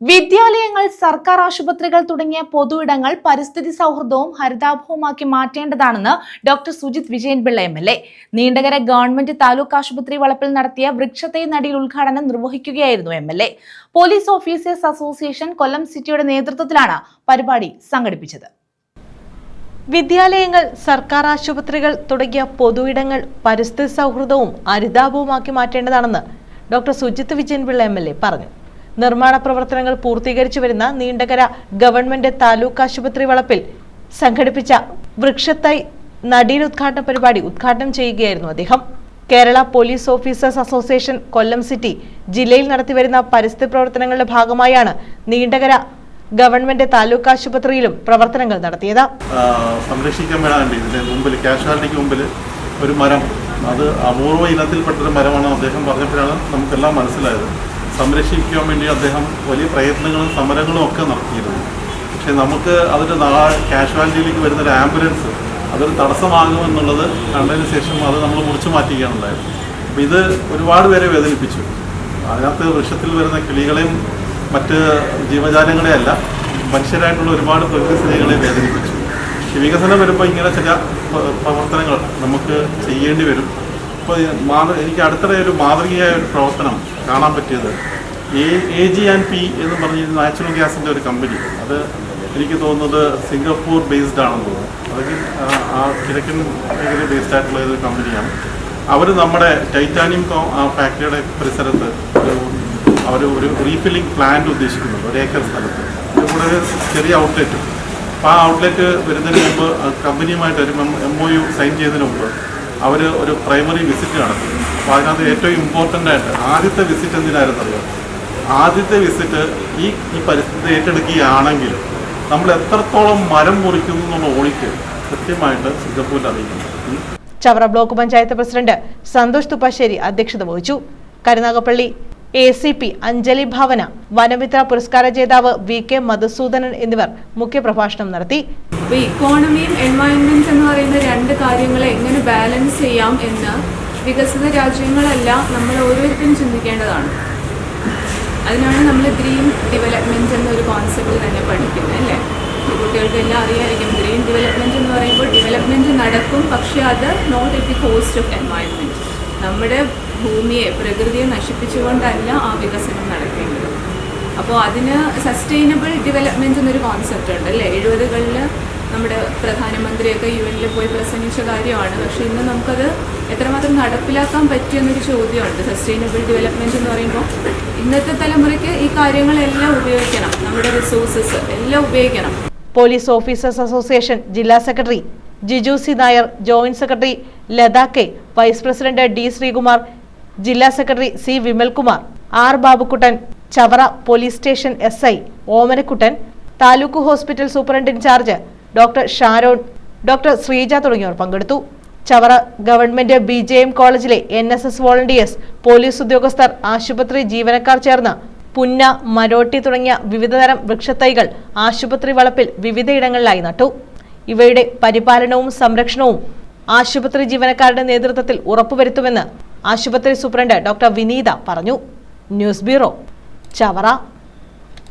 വിദ്യാലയങ്ങൾ സർക്കാർ ആശുപത്രികൾ തുടങ്ങിയ പൊതുയിടങ്ങൾ പരിസ്ഥിതി സൗഹൃദവും ഹരിതാഭവുമാക്കി മാറ്റേണ്ടതാണെന്ന് doctor Sujith Vijayan Pillai M L A. Neendakara government taluk ആശുപത്രി വളപ്പിൽ നടത്തിയ വൃക്ഷത്തൈ നടിയിൽ ഉദ്ഘാടനം നിർവഹിക്കുകയായിരുന്നു M L A. Police officers association Kollam സിറ്റിയുടെ നേതൃത്വത്തിലാണ് പരിപാടി സംഘടിപ്പിച്ചത്. വിദ്യാലയങ്ങൾ സർക്കാർ ആശുപത്രികൾ തുടങ്ങിയ പൊതുയിടങ്ങൾ പരിസ്ഥിതി സൗഹൃദവും ഹരിതാഭവുമാക്കി മാറ്റേണ്ടതാണെന്ന് doctor Sujith Vijayan Pillai M L A പറഞ്ഞു. നിർമ്മാണ പ്രവർത്തനങ്ങൾ പൂർത്തീകരിച്ചു വരുന്ന നീണ്ടകര ഗവൺമെന്റ് താലൂക്ക് ആശുപത്രി വളപ്പിൽ സംഘടിപ്പിച്ച വൃക്ഷത്തൈ നടീലുദ്ഘാടന പരിപാടി ഉദ്ഘാടനം ചെയ്യുകയായിരുന്നു അദ്ദേഹം. Kerala police officers association Kollam city ജില്ലയിൽ നടത്തിവരുന്ന പരിസ്ഥിതി പ്രവർത്തനങ്ങളുടെ ഭാഗമായാണ് നീണ്ടകര ഗവൺമെന്റ് താലൂക്ക് ആശുപത്രിയിലും പ്രവർത്തനങ്ങൾ നടത്തിയത്. സംരക്ഷിക്കാൻ വേണ്ടി ഇതിന്റെ മുമ്പിൽ കാഷ്വാലിറ്റിക്ക് മുമ്പിൽ ഒരു മരം. അത് അപൂർവ ഇനത്തിൽപ്പെട്ടൊരു മരമാണ് അദ്ദേഹം പറഞ്ഞപ്പോഴാണ് നമുക്കെല്ലാം മനസ്സിലായത്. സംരക്ഷിക്കാൻ വേണ്ടി അദ്ദേഹം വലിയ പ്രയത്നങ്ങളും സമരങ്ങളും ഒക്കെ നടത്തിയിരുന്നു. പക്ഷേ നമുക്ക് അതിന്റെ നാ കാഷ്വാലിറ്റിയിലേക്ക് വരുന്ന ഒരു ആംബുലൻസ് അതൊരു തടസ്സമാകുമെന്നുള്ളത് കണ്ടതിന് ശേഷം അത് നമ്മൾ മുറിച്ചു മാറ്റിക്കുകയാണുണ്ടായത് അപ്പം അപ്പോൾ ഇത് ഒരുപാട് പേരെ വേദനിപ്പിച്ചു. അതിനകത്ത് വൃക്ഷത്തിൽ വരുന്ന കിളികളെയും മറ്റ് ജീവജാലങ്ങളെയല്ല മനുഷ്യരായിട്ടുള്ള ഒരുപാട് പ്രകൃതി സ്നേഹികളെ വേദനിപ്പിച്ചു. വികസനം വരുമ്പോൾ ഇങ്ങനെ ചില പ്രവർത്തനങ്ങൾ നമുക്ക് ചെയ്യേണ്ടി വരും. ഇപ്പോൾ എനിക്ക് അടുത്തിടെ ഒരു മാതൃകയായ ഒരു പ്രവർത്തനം കാണാൻ പറ്റിയത്. A A G and P എന്ന് പറഞ്ഞ നാച്ചുറൽ ഗ്യാസിന്റെ ഒരു കമ്പനി. അത് എനിക്ക് തോന്നുന്നത് സിംഗപ്പൂർ ബേസ്ഡ് ആണെന്ന് തോന്നുന്നു. അല്ലെങ്കിൽ ആ- കിഴക്കൻ മേഖല ബേസ്ഡ് ആയിട്ടുള്ള ഒരു കമ്പനിയാണ്. അവർ നമ്മുടെ ടൈറ്റാനിയം ഫാക്ടറിയുടെ പരിസരത്ത് ഒരു അവർ ഒരു റീഫില്ലിംഗ് പ്ലാന്റ് ഉദ്ദേശിക്കുന്നുണ്ട്. ഒരു ഏക്കർ സ്ഥലത്ത്. ഇവിടെ ഒരു ചെറിയ ഔട്ട്ലെറ്റ് അപ്പോൾ ആ ഔട്ട്ലെറ്റ് വരുന്നതിന് മുമ്പ് കമ്പനിയുമായിട്ട് ഒരു എം ഒ യു സൈൻ ചെയ്തതിന് മുമ്പ് അവർ ഒരു പ്രൈമറി വിസിറ്റ് നടത്തി. അപ്പോൾ അതിനകത്ത് ഏറ്റവും ഇമ്പോർട്ടന്റ് ആയിട്ട് ആദ്യത്തെ വിസിറ്റ് എന്തിനായിരുന്നു അറിയാം ആദ്യത്തെ വിസിറ്റ് ഈ ഈ പരിസ്ഥിതി ഏറ്റെടുക്കുകയാണെങ്കിൽ നമ്മൾ എത്രത്തോളം മരം മുറിക്കുന്നു എന്നുള്ള ഓടിക്ക് കൃത്യമായിട്ട് സിംഗപ്പൂരിൽ അറിയിക്കുന്നു. ചവറ ബ്ലോക്ക് പഞ്ചായത്ത് പ്രസിഡന്റ് സന്തോഷ് തുപ്പാശ്ശേരി അധ്യക്ഷത വഹിച്ചു. Karunagappally A C P Anjali Bhavana Vanamitra പുരസ്കാര ജേതാവ് വി കെ മധുസൂദനൻ എന്നിവർ മുഖ്യപ്രഭാഷണം നടത്തി. അപ്പോൾ ഇക്കോണമിയും എൻവയൺമെന്റ് എന്ന് പറയുന്ന രണ്ട് കാര്യങ്ങളെ എങ്ങനെ ബാലൻസ് ചെയ്യാം എന്ന് വികസിത രാജ്യങ്ങളെല്ലാം നമ്മൾ ഓരോരുത്തരും ചിന്തിക്കേണ്ടതാണ്. അതിനാണ് നമ്മൾ ഗ്രീൻ ഡെവലപ്മെന്റ് എന്നൊരു കോൺസെപ്റ്റ് തന്നെ പഠിക്കുന്നത് അല്ലേ? കുട്ടികൾക്ക് എല്ലാം അറിയാമായിരിക്കും ഗ്രീൻ ഡെവലപ്മെന്റ് എന്ന് പറയുമ്പോൾ ഡെവലപ്മെന്റ് നടക്കും പക്ഷേ അത് not at the cost of environment നമ്മുടെ ഭൂമിയെ പ്രകൃതിയെ നശിപ്പിച്ചുകൊണ്ടല്ല ആ വികസനം നടക്കേണ്ടത്. അപ്പോൾ അതിന് സസ്റ്റൈനബിൾ ഡെവലപ്മെന്റ് എന്നൊരു കോൺസെപ്റ്റ് ഉണ്ട് അല്ലേ? എഴുപതുകളിൽ നമ്മുടെ പ്രധാനമന്ത്രിയൊക്കെ യു എനിൽ പോയി പ്രസംഗിച്ച കാര്യമാണ്. പക്ഷെ ഇന്ന് നമുക്കത് എത്രമാത്രം നടപ്പിലാക്കാൻ പറ്റിയെന്നൊരു ചോദ്യമുണ്ട്. സസ്റ്റൈനബിൾ ഡെവലപ്മെന്റ് എന്ന് പറയുമ്പോൾ ഇന്നത്തെ തലമുറയ്ക്ക് ഈ കാര്യങ്ങളെല്ലാം ഉപയോഗിക്കണം. നമ്മുടെ റിസോഴ്സസ് എല്ലാം ഉപയോഗിക്കണം. പോലീസ് ഓഫീസേഴ്സ് അസോസിയേഷൻ ജില്ലാ secretary Giju C Nair joint secretary Latha K vice president D Sreekumar ജില്ലാ secretary C Vimalkumar R Babukuttan Chavara police station S I Omanakuttan taluk hospital superintendent incharge doctor Sharon doctor Sreeja തുടങ്ങിയവർ പങ്കെടുത്തു. Chavara government B J M കോളേജിലെ N S S volunteers police ഉദ്യോഗസ്ഥർ ആശുപത്രി ജീവനക്കാർ ചേർന്ന് പുന്ന മരോട്ടി തുടങ്ങിയ വിവിധതരം വൃക്ഷത്തൈകൾ ആശുപത്രി വളപ്പിൽ വിവിധയിടങ്ങളിലായി നട്ടു. ഇവയുടെ പരിപാലനവും സംരക്ഷണവും ആശുപത്രി ജീവനക്കാരുടെ നേതൃത്വത്തിൽ ഉറപ്പുവരുത്തുമെന്ന് ആശുപത്രി സൂപ്രണ്ട് ഡോക്ടർ വിനീത പറഞ്ഞു. News bureau Chavara.